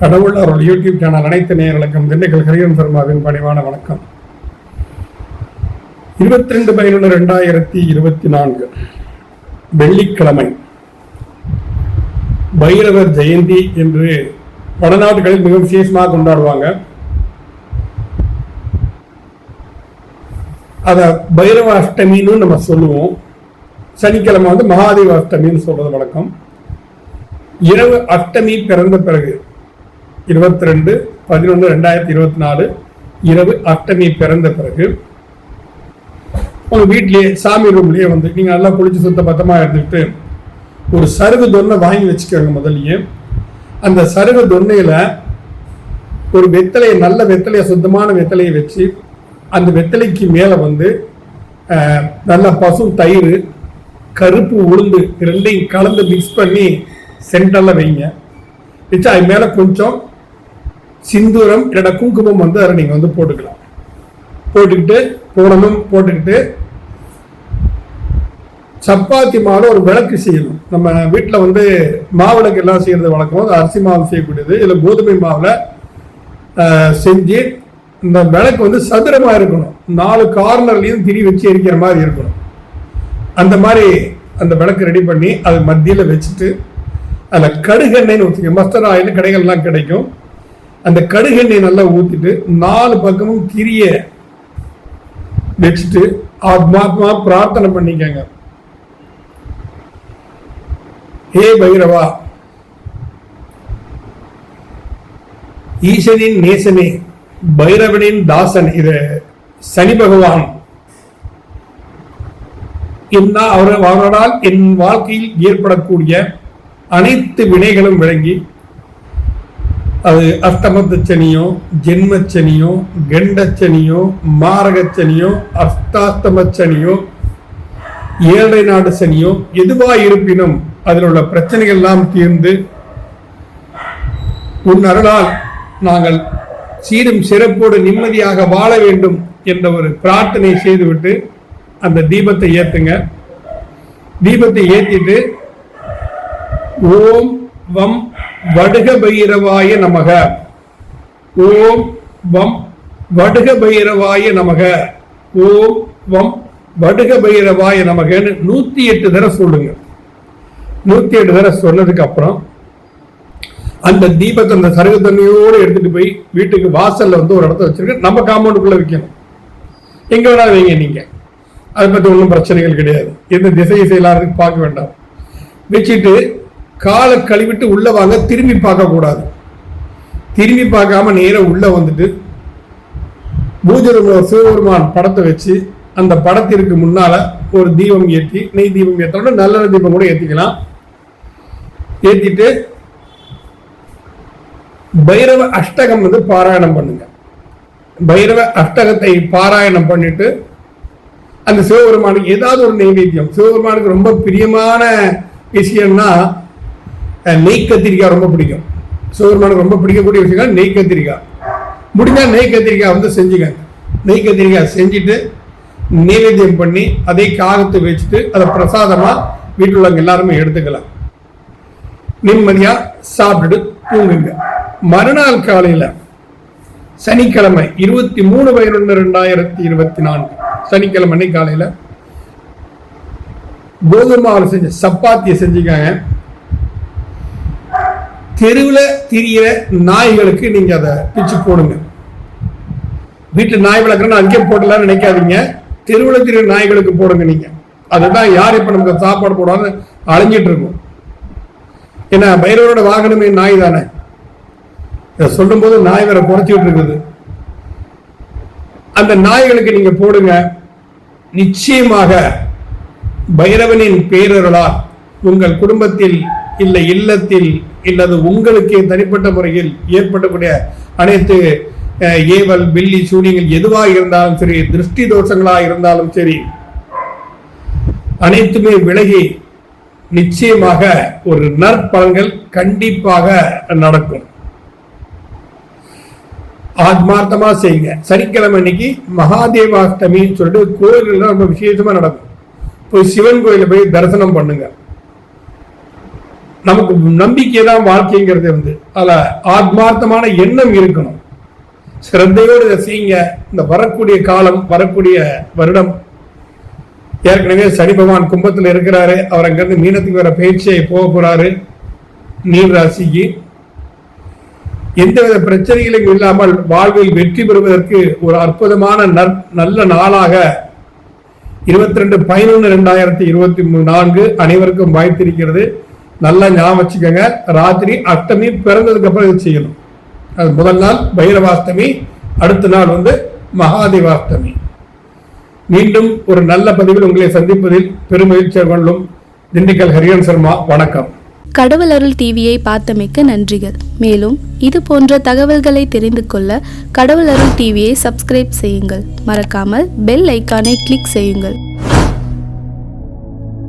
கடவுள் அருள் YouTube channel அனைத்து நேயர்களுக்கும் திண்டுக்கல் ஹரியன் சர்மாவின் பணிவான வணக்கம். இருபத்தி ரெண்டு பதினொன்று ரெண்டாயிரத்தி இருபத்தி நான்கு வெள்ளிக்கிழமை. பைரவர் ஜெயந்தி என்று வடநாடுகளில் மிக விசேஷமாக கொண்டாடுவாங்க. அத பைரவ அஷ்டமின்னு நம்ம சொல்லுவோம். சனிக்கிழமை வந்து மகாதேவ அஷ்டமின்னு சொல்றது வழக்கம். இரவு அஷ்டமி பிறந்த பிறகு இருபத்தி ரெண்டு பதினொன்று ரெண்டாயிரத்தி இருபத்தி நாலு இரவு அஷ்டமி பிறந்த பிறகு உங்க வீட்லயே சாமி ரூம்லயே வந்து நீங்க நல்லா குளிச்சு சுத்த பத்தமா எடுத்துக்கிட்டு ஒரு சருகு தொன்னை வாங்கி வச்சுக்கோங்க முதல்லயே. அந்த சருகு தொன்னையில ஒரு வெத்தலையை நல்ல வெத்தலையை சுத்தமான வெத்தலையை வச்சு அந்த வெத்தலைக்கு மேலே வந்து நல்ல பசு தயிர் கருப்பு உளுந்து ரெண்டையும் கலந்து மிக்ஸ் பண்ணி சென்டரில் வைங்க. வச்சு அது மேலே கொஞ்சம் சிந்தூரம் இல்லைன்னா குங்குமம் வந்து அதை நீங்கள் வந்து போட்டுக்கலாம். போட்டுக்கிட்டு பூனமும் போட்டுக்கிட்டு. சப்பாத்தி மாவு ஒரு விளக்கு செய்யணும். நம்ம வீட்டில் வந்து மாவிளக்கு எல்லாம் செய்கிறது வழக்கம் அது அரிசி மாவு செய்யக்கூடியது. இதில் கோதுமை மாவில் செஞ்சு இந்த விளக்கு வந்து சதுரமாக இருக்கணும். நாலு கார்னர்லையும் திரி வச்சு எரிக்கிற மாதிரி இருக்கணும். அந்த மாதிரி அந்த விளக்கு ரெடி பண்ணி அது மத்தியில் வச்சுட்டு அதில் கடுகெண்ணெய்னு ஊற்றிக்க மஸ்டர் ஆயில் கடைகள்லாம் கிடைக்கும். அந்த கடுகெண்ணெய் நல்லா ஊற்றிட்டு நாலு பக்கமும் கிரிய வச்சுட்டு ஆத்மாத்மா பிரார்த்தனை பண்ணிக்கங்க. ஹே பைரவா ஈசனின் நேசனே பைரவனின் தாசன் இது சனி பகவான். என்ன அவர் அவரால் என் வாழ்க்கையில் ஏற்படக்கூடிய அனைத்து வினைகளும் விளங்கி அது அஷ்டமத்தச்சனியோ ஜென்மச்சனியோ கெண்டச்சனியோ மாரகச்சனியோ அஷ்டாஸ்தமச்சனியோ ஏழை நாடு சனியோ எதுவா இருப்பினும் அதில் உள்ள பிரச்சனைகள் எல்லாம் தீர்ந்து உன் அருளால் நாங்கள் சீரும் சிறப்போடு நிம்மதியாக வாழ வேண்டும் என்ற ஒரு பிரார்த்தனை செய்துவிட்டு அந்த தீபத்தை ஏத்துங்க. தீபத்தை ஏத்திட்டு ஓம் வம் வடுக பைரவாய நமக. ஓம் வம் வடுக பைரவாய நமக. ஓம் வம் வடுக பைரவாய நமகன்னு நூத்தி எட்டு தடவை சொல்லுங்க. நூத்தி எட்டு தடவை சொன்னதுக்கு அப்புறம் அந்த தீபத்தை அந்த சருகு தண்ணியோடு எடுத்துட்டு போய் வீட்டுக்கு வாசல்ல வந்து ஒரு இடத்த வச்சிருக்க. நம்ம காம்பவுண்டுக்குள்ள வைக்கணும். எங்க வேணாலும் வைங்க நீங்க. அதை பத்தி ஒன்றும் பிரச்சனைகள் கிடையாது. எந்த திசை இசையிலாருக்கு பார்க்க வேண்டாம். வச்சுட்டு காலை கழுவிட்டு உள்ள வாங்க திரும்பி பார்க்கக்கூடாது திரும்பி பார்க்காம நேராக உள்ள வந்துட்டு பூஜை சிவபெருமான் படத்தை வச்சு அந்த படத்திற்கு முன்னால ஒரு தீபம் ஏற்றி நெய் தீபம் ஏற்றோட நல்ல தீபம் கூட ஏத்திக்கலாம். ஏத்திட்டு பைரவ அஷ்டகம் வந்து பாராயணம் பண்ணுங்க. பைரவ அஷ்டகத்தை பாராயணம் பண்ணிட்டு அந்த சிவபெருமானுக்கு ஏதாவது ஒரு நைவேத்தியம் சிவபெருமானுக்கு ரொம்ப பிரியமான விஷயம்னா நெய் கத்திரிக்காய் ரொம்ப பிடிக்கும். சிவபெருமானுக்கு ரொம்ப பிடிக்கக்கூடிய விஷயம் நெய் கத்திரிக்காய். முடிஞ்சால் நெய் கத்திரிக்காய் வந்து செஞ்சுக்கங்க. நெய் கத்திரிக்காய் செஞ்சுட்டு நைவேத்தியம் பண்ணி அதை காகத்தை வச்சுட்டு அதை பிரசாதமா வீட்டில் உள்ளவங்க எல்லாருமே எடுத்துக்கலாம். நிம்மதியாக சாப்பிட்டுட்டு தூங்குங்க. மறுநாள் காலையில் சனிக்கிழமை இருபத்தி மூணு பதினொன்று ரெண்டாயிரத்தி இருபத்தி நான்கு சனிக்கிழமை அன்னைக்கு கோதுமாவில் செஞ்ச சப்பாத்தியை செஞ்சுக்காங்க. தெருவில் திரியிற நாய்களுக்கு நீங்க அதை பிச்சு போடுங்க. வீட்டில் நாய் வளர்க்குறேன்னு அங்கேயே போடலாம்னு நினைக்காதீங்க. தெருவில் திரியிற நாய்களுக்கு போடுங்க நீங்க. அதுதான் யார் இப்ப நமக்கு சாப்பாடு போடாமல் அலைஞ்சிட்டு இருக்கும். ஏன்னா பைரவரோட வாகனமே நாய் தானே. இதை சொல்லும்போது நாய் வேற குறைச்சிக்கிட்டு இருக்குது. அந்த நாய்களுக்கு நீங்க போடுங்க. நிச்சயமாக பைரவனின் பேரருளால் உங்கள் குடும்பத்தில் இல்லை இல்லத்தில் இல்லது உங்களுக்கே தனிப்பட்ட முறையில் ஏற்படக்கூடிய அனைத்து ஏவல் பில்லி சூனியங்கள் எதுவாக இருந்தாலும் சரி திருஷ்டி தோஷங்களாக இருந்தாலும் சரி அனைத்துமே விலகி நிச்சயமாக ஒரு நற்பலன்கள் கண்டிப்பாக நடக்கும். ஆத்மார்த்தமா செய்யுங்க. சனிக்கிழமை அன்னைக்கு மகாதேவாஷ்டமின்னு சொல்லிட்டு கோயில்கள் ரொம்ப விசேஷமா நடக்கும். போய் சிவன் கோயில போய் தரிசனம் பண்ணுங்க. நமக்கு நம்பிக்கை தான் வாழ்க்கைங்கிறது வந்து. அதில் ஆத்மார்த்தமான எண்ணம் இருக்கணும். சிரத்தையோடு இதை செய்யுங்க இந்த வரக்கூடிய காலம் வரக்கூடிய வருடம். ஏற்கனவே சனி பகவான் கும்பத்தில் இருக்கிறாரு. அவர் அங்கிருந்து மீனத்துக்கு வர பயிற்சியை போக போறாரு. நீர் ராசிக்கு. எந்தவித பிரச்சனைகளும் இல்லாமல் வாழ்வில் வெற்றி பெறுவதற்கு ஒரு அற்புதமான நல்ல நாளாக இருபத்தி ரெண்டு பதினொன்று ரெண்டாயிரத்தி இருபத்தி நான்கு அனைவருக்கும் வாய்த்திருக்கிறது. நல்லா ஞாபகம் வச்சுக்கோங்க. ராத்திரி அஷ்டமி பிறந்ததுக்கு அப்புறம் இது செய்யணும். அது முதல் நாள் பைரவாஷ்டமி அடுத்த நாள் வந்து மகாதேவாஷ்டமி. மீண்டும் ஒரு நல்ல பதிவில் உங்களை சந்திப்பதில் பெருமகிழ்ச்சி கொள்ளும் திண்டுக்கல் ஹரியன் சர்மா வணக்கம். கடவுள் அருள் டிவியை பார்த்தமைக்க நன்றிகள். மேலும் இது போன்ற தகவல்களை தெரிந்து கொள்ள கடவுள் அருள் டிவியை சப்ஸ்கிரைப் செய்யுங்கள். மறக்காமல் பெல் ஐக்கானை கிளிக் செய்யுங்கள்.